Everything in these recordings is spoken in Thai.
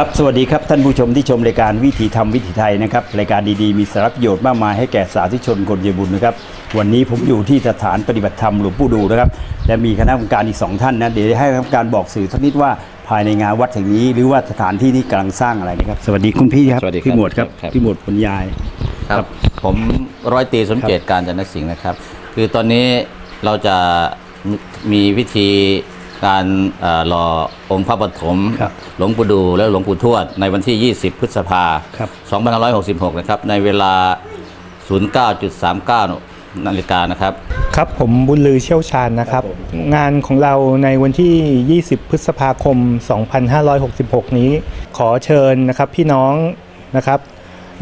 ครับ สวัสดีครับ ท่านผู้ชมที่ชมรายการวิถีธรรมวิถีไทยนะครับ รายการดีๆ มีสาระประโยชน์มากมายให้แก่สาธุชนคนเยบุญนะครับ วันนี้ผมอยู่ที่สถานปฏิบัติธรรมหลวงปู่ดูนะครับ และมีคณะกรรมการอีกสองท่านนะ เดี๋ยวให้คณะกรรมการบอกสื่อสักนิดว่าภายในงานวัดแห่งนี้ หรือว่าสถานที่นี้กำลังสร้างอะไรนะครับ สวัสดีคุณพี่ครับ สวัสดีครับพี่หมวดครับ ครับ พี่หมวดปัญญาย ครับผมร้อยตรีสมเจตการจันทสิงห์นะครับ คือตอนนี้เราจะมีพิธี การเอ่อรอองค์พระปฐมครับหลวงปู่ดูและหลวงปู่ทวด ในวันที่ 20 พฤษภาครับ2566 นะครับ ในเวลา 09.39 นาฬิกานะครับ ครับผมบุญลือเชี่ยวชาญนะครับ งานของเราในวันที่ 20 พฤษภาคม 2566 นี้ขอเชิญนะครับพี่น้องนะครับ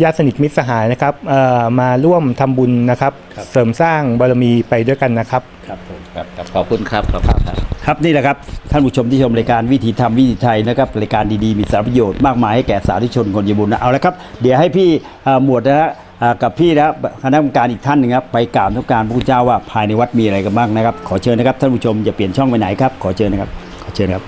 ญาติสนิทมิตรสหายนะครับเอ่อมาร่วมทำบุญนะครับครับ เสริมสร้างบารมีไปด้วยกันนะครับครับผม ครับครับขอบคุณครับขอบคุณครับครับนี่แหละครับท่านผู้ชมที่ชมรายการวิถีธรรมวิถีไทยนะครับรายการดีๆมีสารประโยชน์มากมายให้แก่สาธุชนคนเยบุญนะเอาละครับ เดี๋ยวให้พี่หมวดนะฮะกับพี่นะคณะกรรมการอีกท่านหนึ่งครับไปกราบทุกการพระพุทธเจ้าว่าภายในวัดมีอะไรกันบ้างนะครับ ขอเชิญนะครับท่านผู้ชมอย่าเปลี่ยนช่องไปไหนครับขอเชิญนะครับขอเชิญครับ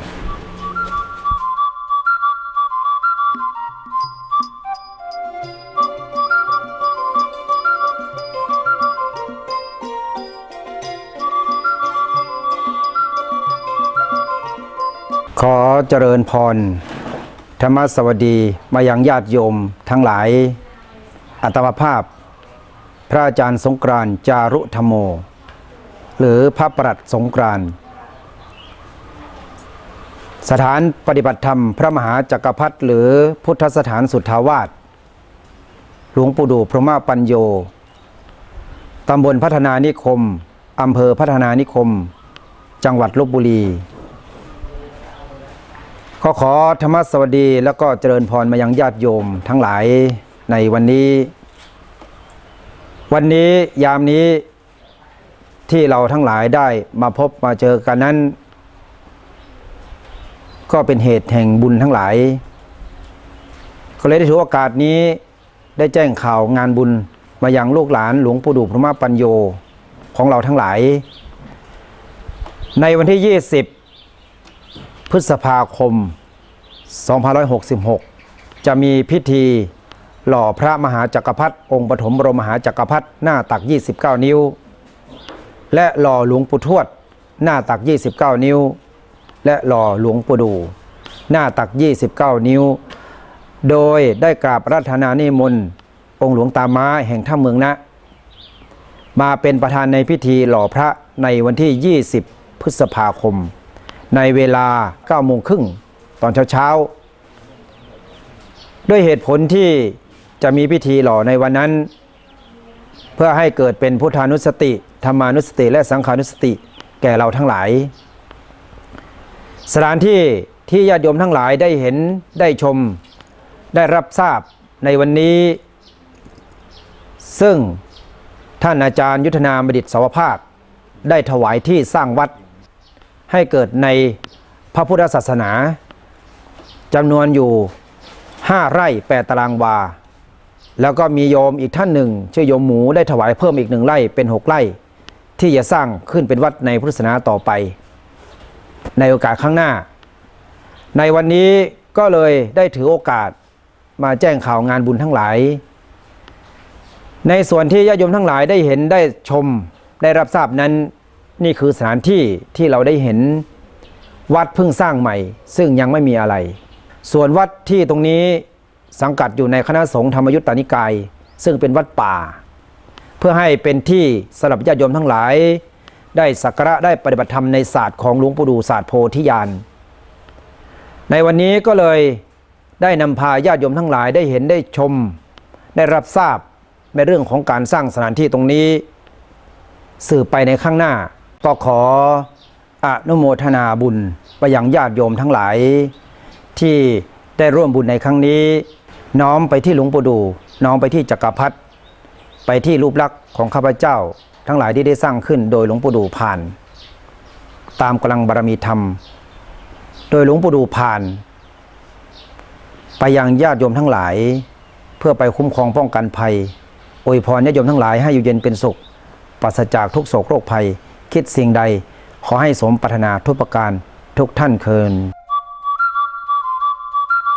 ขอเจริญพร ธรรมสวัสดีมายังญาติโยมทั้งหลาย อัตมภาพ พระอาจารย์สงกรานต์จารุธรรมโม หรือพระประหลัดสงกรานต์สถานปฏิบัติธรรมพระมหาจักรพรรดิหรือพุทธสถานสุทธาวาสหลวงปู่ดูพระมาปัญโยตำบลพัฒนานิคมอำเภอพัฒนานิคม จังหวัดลบบุรี ก็ขอธรรมสวัสดีแล้วก็เจริญพรมายังญาติโยมทั้งหลายในวันนี้ วันนี้ยามนี้ที่เราทั้งหลายได้มาพบมาเจอกันนั้น ก็เป็นเหตุแห่งบุญทั้งหลาย ก็เลยได้ถือโอกาสนี้ได้แจ้งข่าวงานบุญมายังลูกหลานหลวงปู่ดูพระมาปัญโยของเราทั้งหลาย ในวันที่ 20 พฤษภาคม 2566 จะมีพิธีหล่อพระมหาจักรพรรดิองค์ปฐมบรมมหาจักรพรรดิหน้าตัก 29 นิ้ว และหล่อหลวงปู่ทวด หน้าตัก 29 นิ้ว และหล่อหลวงปู่ดู หน้าตัก 29 นิ้ว โดยได้กราบรัตนานิมนต์องค์หลวงตาม้าแห่งถ้ำเมืองนะ มาเป็นประธานในพิธีหล่อพระในวันที่ 20 พฤษภาคม ในเวลา9โมงครึ่งตอนเช้าๆ ด้วยเหตุผลที่จะมีพิธีหล่อในวันนั้น เพื่อให้เกิดเป็นพุทธานุสติ ธรรมานุสติ และสังขานุสติแก่เราทั้งหลาย สถานที่ที่ญาติโยมทั้งหลายได้เห็นได้ชมได้รับทราบในวันนี้ ซึ่งท่านอาจารย์ยุทธนาบดิตสวภาค ได้ถวายที่สร้างวัด ให้เกิดในพระพุทธศาสนาจำนวนอยู่ 5 ไร่ 8 ตารางวา แล้วก็มีโยมอีกท่านหนึ่งชื่อโยมหมูได้ถวายเพิ่มอีกหนึ่งไร่เป็น 6 ไร่ ที่จะสร้างขึ้นเป็นวัดในพุทธศาสนาต่อไป ในโอกาสข้างหน้า ในวันนี้ก็เลยได้ถือโอกาสมาแจ้งข่าวงานบุญทั้งหลาย ในส่วนที่ญาติโยมทั้งหลายได้เห็นได้ชมได้รับทราบนั้น นี่คือสถานที่ที่เราได้เห็นวัดเพิ่งสร้างใหม่ ซึ่งยังไม่มีอะไร ส่วนวัดที่ตรงนี้สังกัดอยู่ในคณะสงฆ์ธรรมยุตตานิกาย ซึ่งเป็นวัดป่า เพื่อให้เป็นที่สำหรับญาติโยมทั้งหลาย ได้สักการะได้ปฏิบัติธรรมในศาสตร์ของหลวงปู่ดูศาสตร์โพธิญาณในวันนี้ก็เลยได้นำพาญาติโยมทั้งหลายได้เห็นได้ชม ได้รับทราบในเรื่องของการสร้างสถานที่ตรงนี้ สืบไปในข้างหน้า ก็ขออนุโมทนาบุญไปยังญาติโยมทั้งหลาย ที่ได้ร่วมบุญในครั้งนี้ น้อมไปที่หลวงปู่ดูน้อมไปที่จักรพรรดิไปที่รูปลักษณ์ของข้าพเจ้า ทั้งหลายที่ได้สร้างขึ้นโดยหลวงปู่ดูผ่าน ตามกำลังบารมีธรรม โดยหลวงปู่ดูผ่าน ไปยังญาติโยมทั้งหลาย เพื่อไปคุ้มครองป้องกันภัยอวยพรญาติโยมทั้งหลายให้อยู่เย็นเป็นสุขปราศจากทุกโศกโรคภัย คิดสิ่งใด ขอให้สมปรารถนาทุกประการทุกท่านเคิน